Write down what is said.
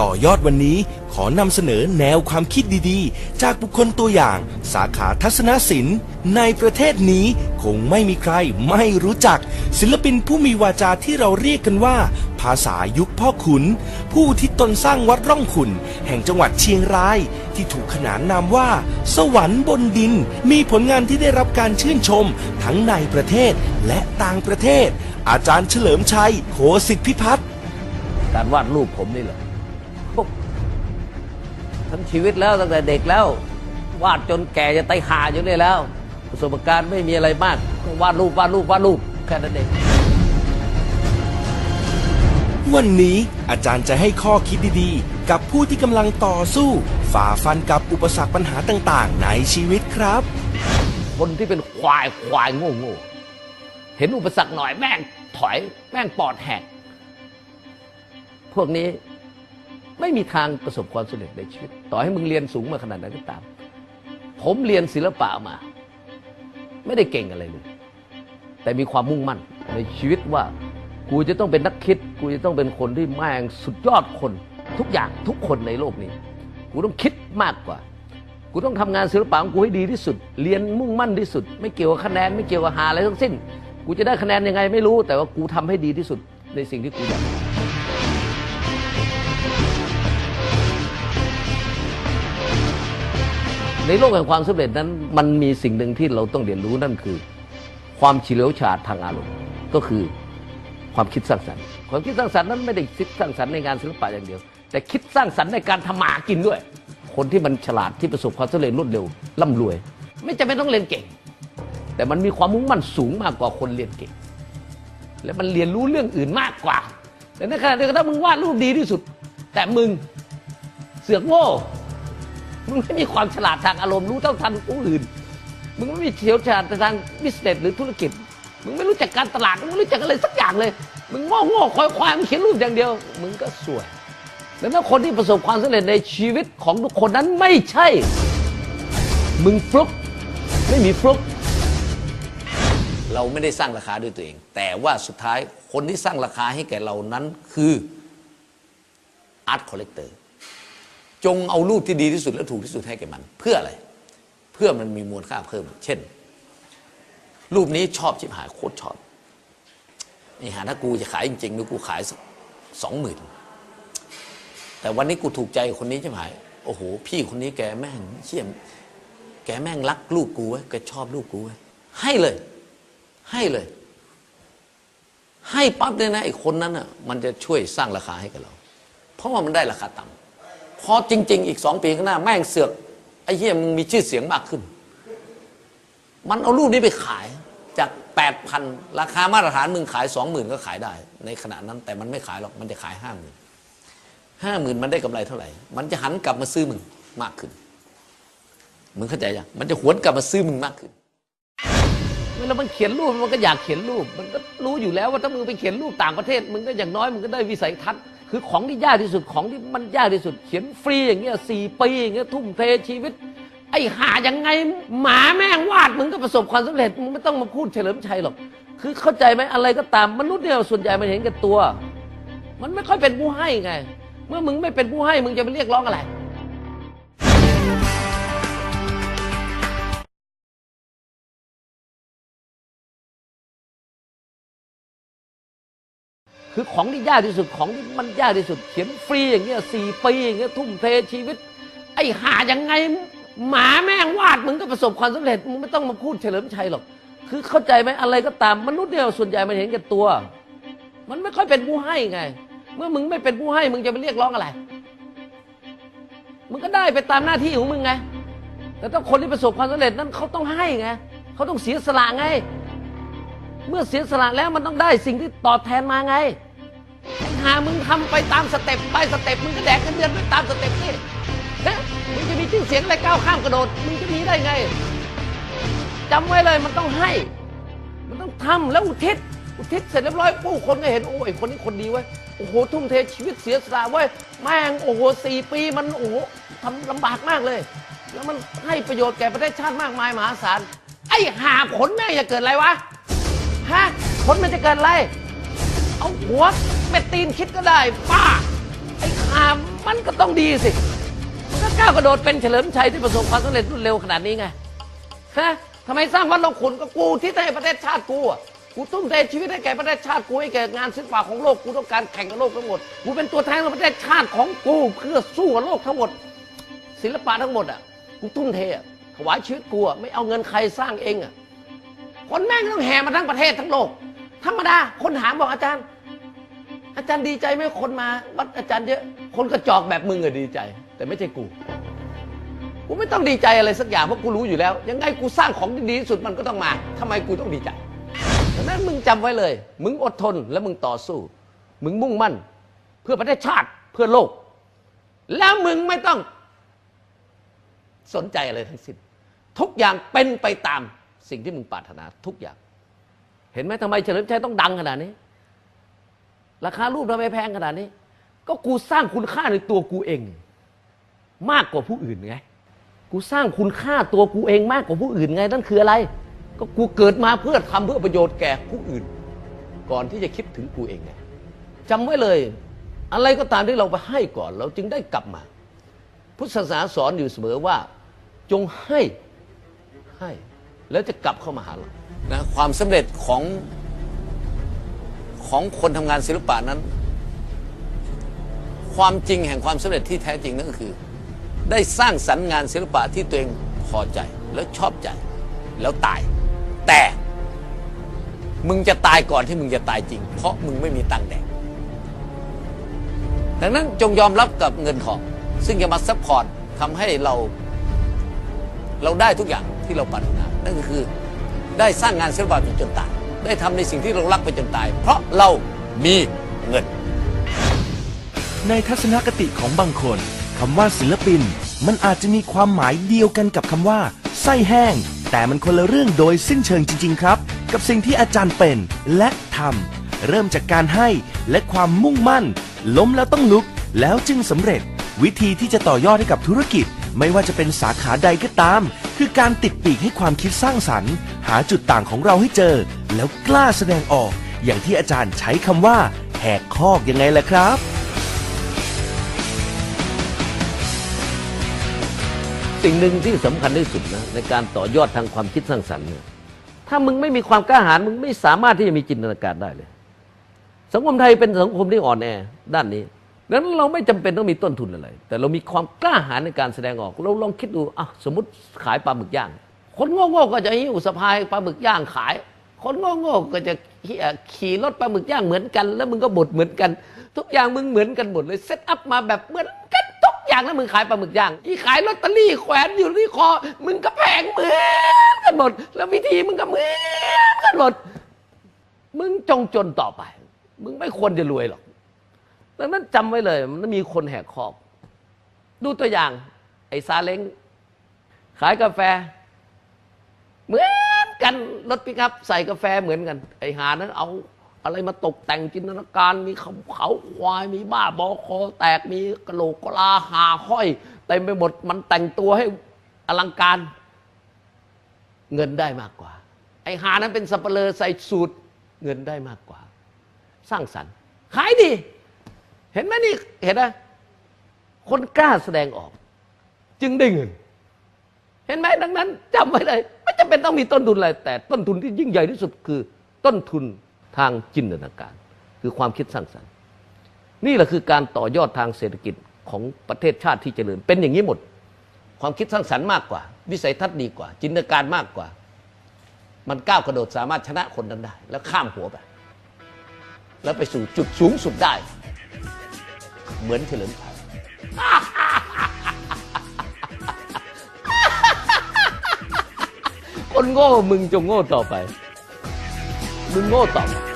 ต่อยอดวันนี้ขอนำเสนอแนวความคิดดีๆ จากบุคคลตัวอย่าง สาขาทัศนศิลป์ ในประเทศนี้คงไม่มีใครไม่รู้จัก ศิลปินผู้มีวาจาที่เราเรียกกันว่า ภาษายุคพ่อขุน ผู้ที่ตนสร้างวัดร่องขุน แห่งจังหวัดเชียงราย ที่ถูกขนานนามว่า สวรรค์บนดิน มีผลงานที่ได้รับการชื่นชม ทั้งในประเทศและต่างประเทศ อาจารย์เฉลิมชัย โคสิทธิพิพัฒน์การวาดรูปผมนี่แหละ ทั้งชีวิตแล้วตั้งแต่เด็กแล้ว วาดจนแก่จะไตายหาอยู่นี่แล้ว ประสบการณ์ไม่มีอะไรมากก็วาดรูปวาดรูปวาดรูปแค่นั้นเองวันนี้อาจารย์จะให้ข้อคิดดีๆ กับผู้ที่กำลังต่อสู้ ฝ่าฟันกับอุปสรรคปัญหาต่างๆ ในชีวิตครับ คนที่เป็นควายควายโง่โง่เห็นอุปสรรคหน่อยแม่งถอยแม่งปอดแหกพวกนี้ ไม่มีทางประสบความสำเร็จในชีวิต ต่อให้มึงเรียนสูงมาขนาดไหนก็ตาม ผมเรียนศิลปะมา ไม่ได้เก่งอะไรเลย แต่มีความมุ่งมั่นในชีวิตว่า กูจะต้องเป็นนักคิด กูจะต้องเป็นคนที่แม่งสุดยอดคน ทุกอย่างทุกคนในโลกนี้ กูต้องคิดมากกว่า กูต้องทำงานศิลปะของกูให้ดีที่สุด เรียนมุ่งมั่นที่สุด ไม่เกี่ยวกับคะแนนไม่เกี่ยวกับหาอะไรทั้งสิ้น กูจะได้คะแนนยังไงไม่รู้ แต่ว่ากูทำให้ดีที่สุดในสิ่งที่กูอยาก ในโลกแห่งความสำเร็จนั้น มันมีสิ่งหนึ่งที่เราต้องเรียนรู้นั่นคือ ความเฉลียวฉลาดทางอารมณ์ก็คือความคิดสร้างสรรค์ ความคิดสร้างสรรค์นั้นไม่ได้คิดสร้างสรรค์ในงานศิลปะอย่างเดียว แต่คิดสร้างสรรค์ในการทำมาหากินด้วย คนที่มันฉลาดที่ประสบความสำเร็จรวดเร็วร่ำรวย ไม่จำเป็นต้องเรียนเก่ง แต่มันมีความมุ่งมั่นสูงมากกว่าคนเรียนเก่ง และมันเรียนรู้เรื่องอื่นมากกว่า แต่ในขณะเดียวกันถ้ามึงวาดรูปดีที่สุด แต่มึงเสือกโง่ มึงไม่มีความฉลาดทางอารมณ์รู้เท่าทันผู้อื่น มึงไม่มีเฉียวชาญทางบิสเนสหรือธุรกิจ มึงไม่รู้จักการตลาด มึงไม่รู้จักอะไรสักอย่างเลย มึงโง่โง่ควายควายมึงเขียนรูปอย่างเดียว มึงก็สวยดังนั้นคนที่ประสบความสำเร็จในชีวิตของทุกคนนั้นไม่ใช่ มึงฟลุกไม่มีฟลุกเราไม่ได้สร้างราคาด้วยตัวเอง แต่ว่าสุดท้ายคนที่สร้างราคาให้แก่เรานั้นคืออาร์ตคอลเลกเตอร์ จงเอารูปที่ดีที่สุดและถูกที่สุดให้แก่มัน เพื่ออะไร เพื่อมันมีมูลค่าเพิ่ม เช่น รูปนี้ชอบชิบหายโคตรชอบนี่หาถ้ากูจะขายจริงๆนึกกูขายสองหมื่นแต่วันนี้กูถูกใจคนนี้ชิบหายโอ้โห พี่คนนี้แกแม่งเชี่ยม แกแม่งรักลูกกูไว้ยแกชอบลูกกูไว้ยให้เลย ให้เลย ให้ปั๊บเลยนะไอ้คนนั้นอะ มันจะช่วยสร้างราคาให้กับเรา เพราะว่ามันได้ราคาต่ำ พอจริง ๆ อีกสองปีข้างหน้า แม่งเสือกไอ้เหี้ยมึงมีชื่อเสียงมากขึ้น มันเอารูปนี้ไปขายจากแปดพันราคามาตรฐานมึงขายสองหมื่นก็ขายได้ ในขณะนั้นแต่มันไม่ขายหรอก มันจะขายห้าหมื่นห้าหมื่นมันได้กำไรเท่าไหร่ มันจะหันกลับมาซื้อมึงมากขึ้น มึงเข้าใจยังมันจะหวนกลับมาซื้อมึงมากขึ้นเวลามันเขียนรูปมันก็อยากเขียนรูป มันก็รู้อยู่แล้วว่าถ้ามึงไปเขียนรูปต่างประเทศ มึงก็อย่างน้อยมึงก็ได้วิสัยทัศน์ คือของที่ยากที่สุดของที่มันยากที่สุด เขียนฟรีอย่างเงี้ยสี่ปีอย่างเงี้ยทุ่มเทชีวิต ไอ้หายังไง หมาแม่งวาดมึงก็ประสบความสำเร็จมึงไม่ต้องมาพูดเฉลิมชัยหรอกคือเข้าใจไหมอะไรก็ตามมนุษย์เนี่ยส่วนใหญ่มันเห็นแก่ตัว มันไม่ค่อยเป็นผู้ให้ไง เมื่อมึงไม่เป็นผู้ให้มึงจะไปเรียกร้องอะไร คือของที่ยากที่สุดของที่มันยากที่สุด เขียนฟรีอย่างเงี้ยสี่ปีอย่างเงี้ยทุ่มเทชีวิต ไอ้หายังไงหมาแม่งวาดมึงก็ประสบความสำเร็จมึงไม่ต้องมาพูดเฉลิมชัยหรอก คือเข้าใจไหมอะไรก็ตามมนุษย์เนี่ยส่วนใหญ่มันเห็นแก่ตัว มันไม่ค่อยเป็นผู้ให้ไง เมื่อมึงไม่เป็นผู้ให้มึงจะไปเรียกร้องอะไรมึงก็ได้ไปตามหน้าที่ของมึงไง แต่ถ้าคนที่ประสบความสำเร็จนั้นเขาต้องให้ไงเขาต้องเสียสละไง เมื่อเสียสละแล้วมันต้องได้สิ่งที่ตอบแทนมาไงหามึงทำไปตามสเต็ปไปสเต็ปมึงก็แดกเงินเดือนไปตามสเต็ปนี่นะมึงจะมีชื่อเสียงอะไรก้าวข้ามกระโดด มึงจะมีได้ไงจำไว้เลยมันต้องให้ มันต้องทำแล้วอุทิศอุทิศเสร็จเรียบร้อยผู้คนก็เห็นโอ้ยคนนี้คนดีเว้ยโอ้โหทุ่มเทชีวิตเสียสละเว้ยแม่งโอ้โหสี่ปีมันโอ้โหทำลำบากมากเลย แล้วมันให้ประโยชน์แก่ประเทศชาติมากมายมหาศาลไอ้หาผลแม่งจะเกิดอะไรวะ ฮะผลมันจะเกิดอะไร เอาหัวเม็ดตีนคิดก็ได้ป้า ไอ้ขามันก็ต้องดีสิก็ก้าวกระโดดเป็นเฉลิมชัยที่ประสบความสำเร็จรวดเร็วขนาดนี้ไงฮะทำไมสร้างวัดลงขุนก็กูที่ให้ประเทศชาติกูอะกูทุ่มเทชีวิตให้แก่ประเทศชาติกูให้แก่งานศิลปะของโลกกูต้องการแข่งกับโลกทั้งหมดกูเป็นตัวแทนของประเทศชาติของกูเพื่อสู้กับโลกทั้งหมด ศิลปะทั้งหมดอะกูทุ่มเทอะถวายชีวิตกูอะไม่เอาเงินใครสร้างเองอะ คนแม่งต้องแห่มาทั้งประเทศทั้งโลก ธรรมดา คนถามบอกอาจารย์ อาจารย์ดีใจไหมคนมาวัดอาจารย์เยอะ คนกระจอกแบบมึงอะดีใจ แต่ไม่ใช่กู กูไม่ต้องดีใจอะไรสักอย่างเพราะกูรู้อยู่แล้ว ยังไงกูสร้างของที่ดีที่สุดมันก็ต้องมาทำไมกูต้องดีใจดังนั้นมึงจำไว้เลย มึงอดทนและมึงต่อสู้ มึงมุ่งมั่น เพื่อประเทศชาติเพื่อโลก แล้วมึงไม่ต้องสนใจอะไรทั้งสิ้นทุกอย่างเป็นไปตาม สิ่งที่มึงปรารถนาทุกอย่าง เห็นไหมทำไมเฉลิมชัยต้องดังขนาดนี้ ราคารูปทำไมแพงขนาดนี้ ก็กูสร้างคุณค่าในตัวกูเอง มากกว่าผู้อื่นไง กูสร้างคุณค่าตัวกูเองมากกว่าผู้อื่นไง นั่นคืออะไร ก็กูเกิดมาเพื่อทำเพื่อประโยชน์แก่ผู้อื่น ก่อนที่จะคิดถึงกูเองไงจำไว้เลย อะไรก็ตามที่เราไปให้ก่อน เราจึงได้กลับมา พุทธศาสนาสอนอยู่เสมอว่า จงให้ให้ แล้วจะกลับเข้ามาหาเรานะความสำเร็จของของคนทำงานศิลปะนั้น ความจริงแห่งความสำเร็จที่แท้จริงนั่นก็คือ ได้สร้างสรรค์งานศิลปะที่ตัวเองพอใจแล้วชอบใจแล้วตาย แต่มึงจะตายก่อนที่มึงจะตายจริง เพราะมึงไม่มีตังค์แดกดังนั้นจงยอมรับกับเงินทอง ซึ่งจะมาซัพพอร์ตทำให้เรา เราได้ทุกอย่างที่เราปรารถนานั่นก็คือได้สร้างงานศิลปะไปจนตาย ได้ทำในสิ่งที่เรารักไปจนตาย เพราะเรามีเงิน ในทัศนคติของบางคนคำว่าศิลปิน มันอาจจะมีความหมายเดียวกันกับคำว่า ไส้แห้ง แต่มันคนละเรื่องโดยสิ้นเชิงจริง ๆ ครับ กับสิ่งที่อาจารย์เป็นและทำเริ่มจากการให้และความมุ่งมั่น ล้มแล้วต้องลุก แล้วจึงสำเร็จ วิธีที่จะต่อยอดให้กับธุรกิจ ไม่ว่าจะเป็นสาขาใดก็ตาม คือการติดปีกให้ความคิดสร้างสรรค์ หาจุดต่างของเราให้เจอ แล้วกล้าแสดงออก อย่างที่อาจารย์ใช้คำว่า แหกคอกยังไงล่ะครับสิ่งหนึ่งที่สำคัญที่สุดนะในการต่อยอดทางความคิดสร้างสรรค์เนี่ยถ้ามึงไม่มีความกล้าหาญมึงไม่สามารถที่จะมีจินตนาการได้เลย สังคมไทยเป็นสังคมที่อ่อนแอด้านนี้ ดังนั้นเราไม่จำเป็นต้องมีต้นทุนอะไร แต่เรามีความกล้าหาญในการแสดงออก เราลองคิดดูอะสมมติขายปลาหมึกย่าง คนโง่ๆก็จะหิ้วสะพายปลาหมึกย่างขาย คนโง่ๆก็จะขี่ขี่รถปลาหมึกย่างเหมือนกัน แล้วมึงก็บดเหมือนกัน ทุกอย่างมึงเหมือนกันหมดเลยเซตอัพมาแบบเหมือนกันทุกอย่างแล้วมึงขายปลาหมึกย่างอีขายลอตเตอรี่แขวนอยู่ที่คอ มึงก็แพงเหมือนกันหมด แล้ววิธีมึงก็เหมือนกันหมด มึงจงจนต่อไป มึงไม่ควรจะรวยหรอก ดังนั้นจำไว้เลย มันมีคนแหกคอกดูตัวอย่าง ไอ้ซาเล้งขายกาแฟ เหมือนกันรถปิกอัพใส่กาแฟเหมือนกัน ไอ้หานั้นเอาอะไรมาตกแต่งจินตนาการ มีเขาเขาควาย มีบ้าบอคอ แตก มีกระโหลกกลาหาห้อยเต็มไปหมด มันแต่งตัวให้อลังการ เงินได้มากกว่า ไอ้หานั้นเป็นสับเปลอใส่สูตร เงินได้มากกว่า สร้างสรรค์ ขายดี เห็นไหมนี่เห็นไหมคนกล้าแสดงออก จึงได้เงิน เห็นไหมดังนั้นจำไว้เลยไม่จำเป็นต้องมีต้นทุนอะไร แต่ต้นทุนที่ยิ่งใหญ่ที่สุดคือ ต้นทุนทางจินตนาการ คือความคิดสร้างสรรค์ นี่แหละคือการต่อยอดทางเศรษฐกิจของประเทศชาติที่เจริญ เป็นอย่างนี้หมด ความคิดสร้างสรรค์มากกว่า วิสัยทัศน์ดีกว่า จินตนาการมากกว่า มันก้าวกระโดดสามารถชนะคนนั้นได้ แล้วข้ามหัวไปแล้วไปสู่จุดสูงสุดได้ เหมือนเฉลิมชัยคนโง่มึงจงโง่ต่อไป มึงโง่ต่อไป